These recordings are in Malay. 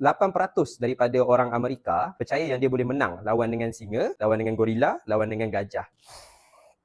8% daripada orang Amerika percaya yang dia boleh menang lawan dengan singa, lawan dengan gorila, lawan dengan gajah.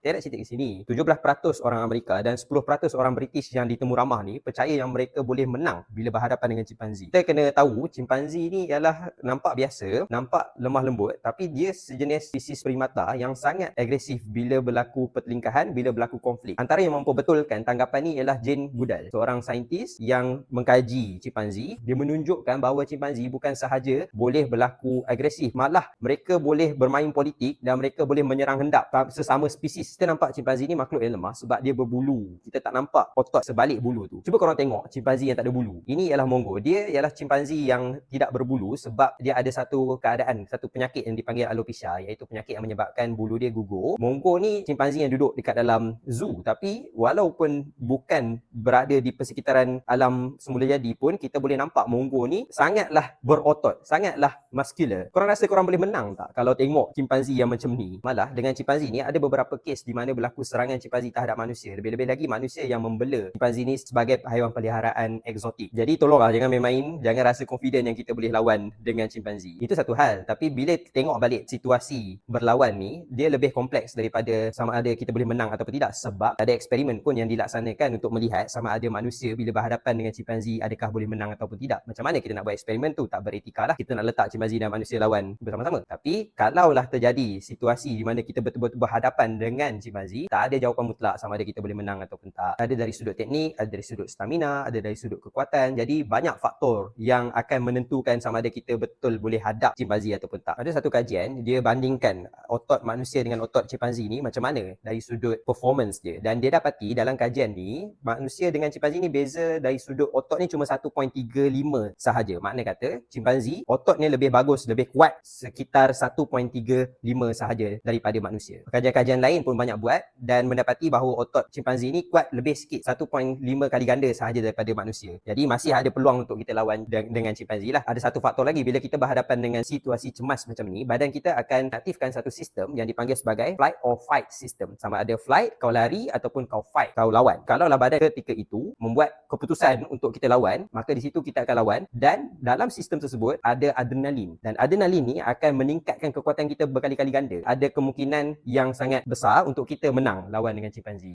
Nak cerita ke sini, 17% orang Amerika dan 10% orang British yang di Temu Ramah ni percaya yang mereka boleh menang bila berhadapan dengan chimpanzee. Kita kena tahu chimpanzee ni ialah nampak biasa, nampak lemah lembut tapi dia sejenis spesies primata yang sangat agresif bila berlaku pertelingkahan, bila berlaku konflik. Antara yang mampu betulkan tanggapan ni ialah Jane Goodall, seorang saintis yang mengkaji chimpanzee. Dia menunjukkan bahawa chimpanzee bukan sahaja boleh berlaku agresif, malah mereka boleh bermain politik dan mereka boleh menyerang hendak sesama spesies kita nampak chimpanzee ni makhluk yang lemah sebab dia berbulu. Kita tak nampak otot sebalik bulu tu. Cuba korang tengok chimpanzee yang tak ada bulu. Ini ialah mongo. Dia ialah chimpanzee yang tidak berbulu sebab dia ada satu keadaan, satu penyakit yang dipanggil alopecia iaitu penyakit yang menyebabkan bulu dia gugur. Mongo ni chimpanzee yang duduk dekat dalam zoo tapi walaupun bukan berada di persekitaran alam semula jadi pun kita boleh nampak mongo ni sangatlah berotot, sangatlah muscular. Korang rasa korang boleh menang tak kalau tengok chimpanzee yang macam ni? Malah dengan chimpanzee ni ada beberapa kes di mana berlaku serangan chimpanzee terhadap manusia. Lebih-lebih lagi manusia yang membela chimpanzee ni sebagai haiwan peliharaan eksotik. Jadi tolonglah jangan main-main, jangan rasa confident yang kita boleh lawan dengan chimpanzee. Itu satu hal. Tapi bila tengok balik situasi berlawan ni, dia lebih kompleks daripada sama ada kita boleh menang ataupun tidak. Sebab ada eksperimen pun yang dilaksanakan untuk melihat sama ada manusia bila berhadapan dengan chimpanzee adakah boleh menang ataupun tidak. Macam mana kita nak buat eksperimen tu? Tak beretika lah. Kita nak letak chimpanzee dan manusia lawan bersama-sama. Tapi kalaulah terjadi situasi di mana kita betul-betul berhadapan dengan dengan chimpanzee, tak ada jawapan mutlak sama ada kita boleh menang ataupun tak. Ada dari sudut teknik, ada dari sudut stamina, ada dari sudut kekuatan. Jadi banyak faktor yang akan menentukan sama ada kita betul boleh hadap chimpanzee ataupun tak. Ada satu kajian, dia bandingkan otot manusia dengan otot chimpanzee ni macam mana dari sudut performance dia. Dan dia dapati dalam kajian ni, manusia dengan chimpanzee ni beza dari sudut otot ni cuma 1.35 sahaja. Makna kata, chimpanzee ototnya lebih bagus, lebih kuat sekitar 1.35 sahaja daripada manusia. Kajian-kajian lain pun banyak buat dan mendapati bahawa otot chimpanzee ni kuat lebih sikit 1.5 kali ganda sahaja daripada manusia. Jadi masih ada peluang untuk kita lawan dengan chimpanzee lah. Ada satu faktor lagi bila kita berhadapan dengan situasi cemas macam ni, badan kita akan aktifkan satu sistem yang dipanggil sebagai flight or fight system. Sama ada flight, kau lari ataupun kau fight, kau lawan. Kalau lah badan ketika itu membuat keputusan untuk kita lawan, maka di situ kita akan lawan dan dalam sistem tersebut ada adrenalin dan adrenalin ni akan meningkatkan kekuatan kita berkali-kali ganda. Ada kemungkinan yang sangat besar untuk kita menang lawan dengan chimpanzee.